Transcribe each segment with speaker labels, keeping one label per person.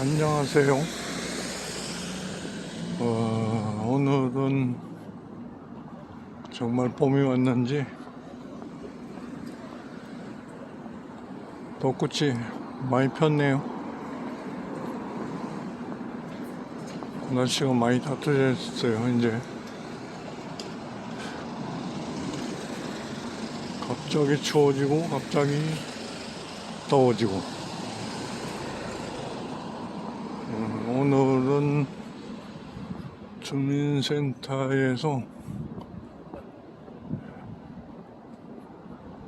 Speaker 1: 안녕하세요. 어, 오늘은 정말 봄이 왔는지 벚꽃이 많이 폈네요. 날씨가 많이 따뜻해졌어요, 이제. 갑자기 추워지고, 갑자기 더워지고. 음, 오늘은 주민센터에서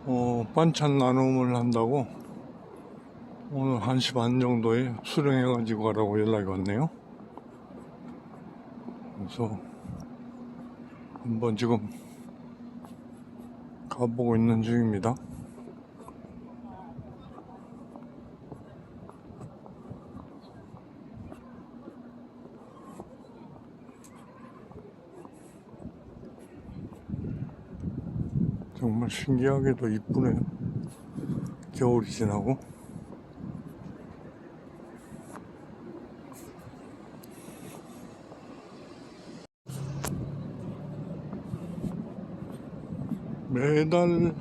Speaker 1: 어, 반찬 나눔을 한다고 오늘 1시 반 정도에 수령해 가지고 가라고 연락이 왔네요. 그래서 한번 지금 가보고 있는 중입니다. 정말 신기하게도 이쁘네요. 겨울이 지나고. 매달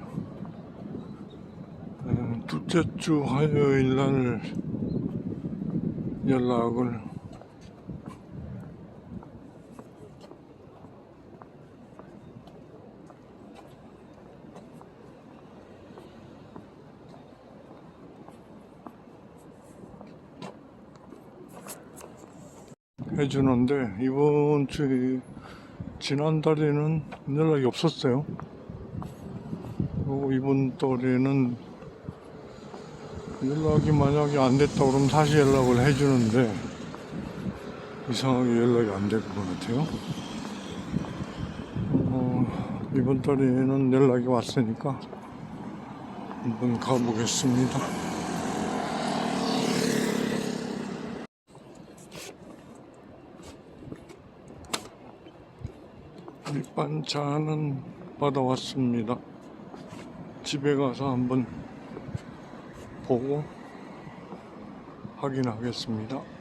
Speaker 1: 어, 둘째 주 화요일 날 연락을 해주는데 이번 주 지난달에는 연락이 없었어요. 그리고 이번 달에는 연락이 만약에 안 됐다 그러면 다시 연락을 해주는데 이상하게 연락이 안 될 것 같아요. 어, 이번 달에는 연락이 왔으니까 한번 가보겠습니다. 밑반찬은 받아왔습니다. 집에 가서 한번 보고 확인하겠습니다.